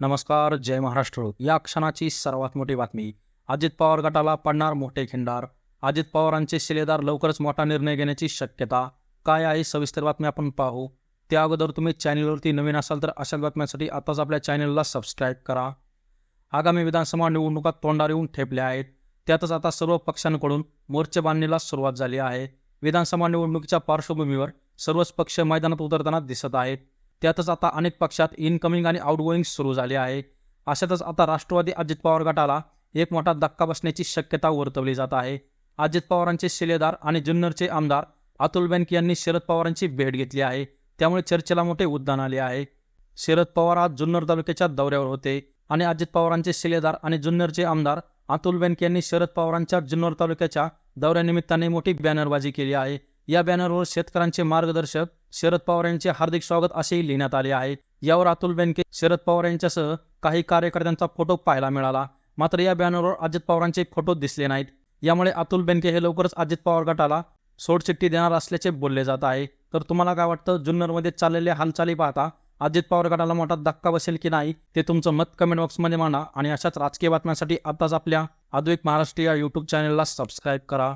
नमस्कार जय महाराष्ट्र. या क्षणाची सर्वात मोठी बातमी. अजित पवार गटाला पडणार मोठे खिंडार. अजित पवारांचे शिलेदार लवकरच मोठा निर्णय घेण्याची शक्यता. काय आहे? सविस्तर बातमी आपण पाहू. त्या अगोदर तुम्ही चॅनलवरती नवीन असाल तर अशा बातम्यांसाठी आताच आपल्या चॅनलला सबस्क्राईब करा. आगामी विधानसभा निवडणुका तोंडावर येऊन ठेपल्या आहेत. त्यातच आता सर्व पक्षांकडून मोर्चे बांधणीला सुरुवात झाली आहे. विधानसभा निवडणुकीच्या पार्श्वभूमीवर सर्वच पक्ष मैदानात उतरताना दिसत आहेत. त्यातच आता अनेक पक्षात इनकमिंग आणि आउटगोईंग सुरू झाले आहे. अशातच आता राष्ट्रवादी अजित पवार गटाला एक मोठा धक्का बसण्याची शक्यता वर्तवली जात आहे. अजित पवारांचे शिलेदार आणि जुन्नरचे आमदार अतुल बेनके यांनी शरद पवारांची भेट घेतली आहे. त्यामुळे चर्चेला मोठे उद्यान आले आहे. शरद पवार आज जुन्नर तालुक्याच्या दौऱ्यावर होते आणि अजित पवारांचे शिलेदार आणि जुन्नरचे आमदार अतुल बेनके यांनी शरद पवारांच्या जुन्नर तालुक्याच्या दौऱ्यानिमित्ताने मोठी बॅनरबाजी केली आहे. या बॅनरवर शेतकऱ्यांचे मार्गदर्शक शरद पवार यांचे हार्दिक स्वागत असेही लिहिण्यात आले आहे. यावर अतुल बेनके शरद पवार यांच्यासह काही कार्यकर्त्यांचा फोटो पाहायला मिळाला. मात्र या बॅनरवर अजित पवारांचे फोटो दिसले नाहीत. यामुळे अतुल बेनके हे लवकरच अजित पवार गटाला सोडचिठ्ठी देणार असल्याचे बोलले जात आहे. तर तुम्हाला काय वाटतं? जुन्नरमध्ये चाललेल्या हालचाली पाहता अजित पवार गटाला मोठा धक्का बसेल की नाही? ते तुमचं मत कमेंट बॉक्समध्ये मांडा आणि अशाच राजकीय बातम्यांसाठी आताच आपल्या आधुनिक महाराष्ट्र या यूट्यूब चॅनलला सबस्क्राईब करा.